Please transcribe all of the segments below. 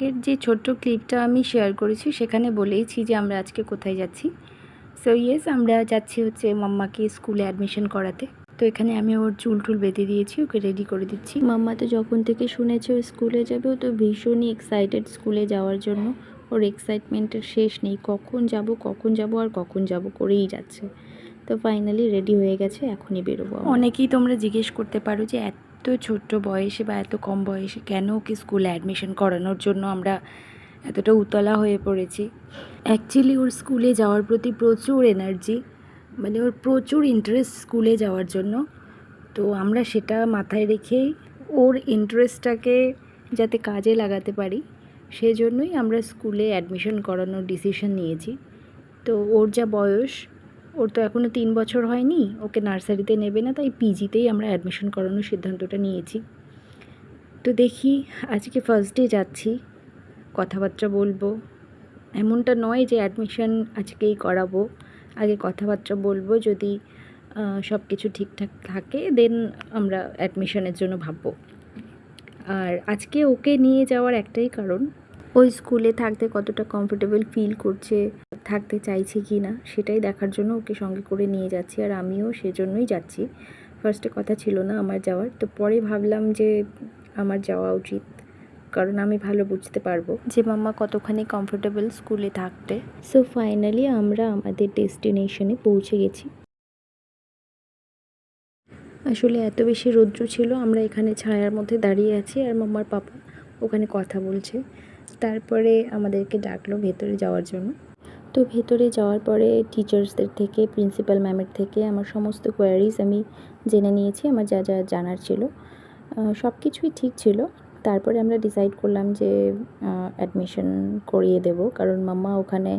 আগের যে ছোট্ট ক্লিপটা আমি শেয়ার করেছি সেখানে বলেইছি যে আমরা আজকে কোথায় যাচ্ছি। সো ইয়েস আমরা যাচ্ছি হচ্ছে মাম্মাকে স্কুলে অ্যাডমিশন করাতে। তো এখানে আমি ওর চুল টুল বেঁধে দিয়েছি ওকে রেডি করে দিচ্ছি। মাম্মা তো যখন থেকে শুনেছে ও স্কুলে যাবে ও তো ভীষণই এক্সাইটেড স্কুলে যাওয়ার জন্য। ওর এক্সাইটমেন্টের শেষ নেই কখন যাব কখন যাব আর কখন যাব করেই যাচ্ছে। তো ফাইনালি রেডি হয়ে গেছে এখনই বেরোবো অনেকেই তোমরা জিজ্ঞেস করতে পারো যে এত ছোট্ট বয়সে বা এত কম বয়সে কেন ওকে স্কুলে অ্যাডমিশন করানোর জন্য আমরা এতটা উতলা হয়ে পড়েছি? অ্যাকচুয়ালি ওর স্কুলে যাওয়ার প্রতি প্রচুর এনার্জি মানে ওর প্রচুর ইন্টারেস্ট স্কুলে যাওয়ার জন্য। তো আমরা সেটা মাথায় রেখেই ওর ইন্টারেস্টটাকে যাতে কাজে লাগাতে পারি, সেজন্যই আমরা স্কুলে অ্যাডমিশন করানোর ডিসিশন নিয়েছি। তো ওর যা বয়স ওর তো এখনও তিন বছর হয়নি, ওকে নার্সারিতে নেবে না, তাই পিজিতেই আমরা অ্যাডমিশন করানোর সিদ্ধান্তটা নিয়েছি। তো দেখি, আজকে ফার্স্ট ডে যাচ্ছি, কথাবার্তা বলব। এমনটা নয় যে অ্যাডমিশন আজকেই করাবো, আগে কথাবার্তা বলব, যদি সব কিছু ঠিকঠাক থাকে দেন আমরা অ্যাডমিশনের জন্য ভাববো। আর আজকে ওকে নিয়ে যাওয়ার একটাই কারণ ওই স্কুলে থাকতে কতটা কমফোর্টেবল ফিল করছে, থাকতে চাইছে কি না সেটাই দেখার জন্য ওকে সঙ্গে করে নিয়ে যাচ্ছি আর আমিও সেজন্যই যাচ্ছি। ফার্স্টে কথা ছিল না আমার যাওয়ার, তো পরে ভাবলাম যে আমার যাওয়া উচিত, কারণ আমি ভালো বুঝতে পারব যে মাম্মা কতখানি কমফোর্টেবল স্কুলে থাকতে। সো ফাইনালি আমরা আমাদের ডেস্টিনেশনে পৌঁছে গেছি। আসলে এত বেশি রৌদ্র ছিল, আমরা এখানে ছায়ার মধ্যে দাঁড়িয়ে আছি আর মাম্মার পাপা ওখানে কথা বলছে। তারপরে আমাদেরকে ডাকলো ভেতরে যাওয়ার জন্য। তো ভেতরে যাওয়ার পরে টিচার্সদের থেকে প্রিন্সিপাল ম্যামের থেকে আমার সমস্ত কোয়ারিজ আমি জেনে নিয়েছি, আমার যা যা জানার ছিল। সব কিছুই ঠিক ছিল। তারপরে আমরা ডিসাইড করলাম যে অ্যাডমিশন করিয়ে দেব, কারণ মাম্মা ওখানে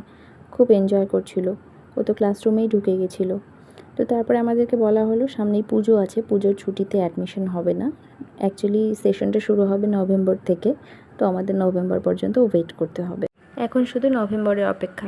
খুব এনজয় করছিল। ও তো ক্লাসরুমেই ঢুকে গেছিল। তো তারপরে আমাদেরকে বলা হলো, সামনেই পুজো আছে, পুজোর ছুটিতে অ্যাডমিশন হবে না। অ্যাকচুয়ালি সেশনটা শুরু হবে নভেম্বর থেকে। তো আমাদের নভেম্বর পর্যন্ত ওয়েট করতে হবে। এখন শুধু নভেম্বরের অপেক্ষা।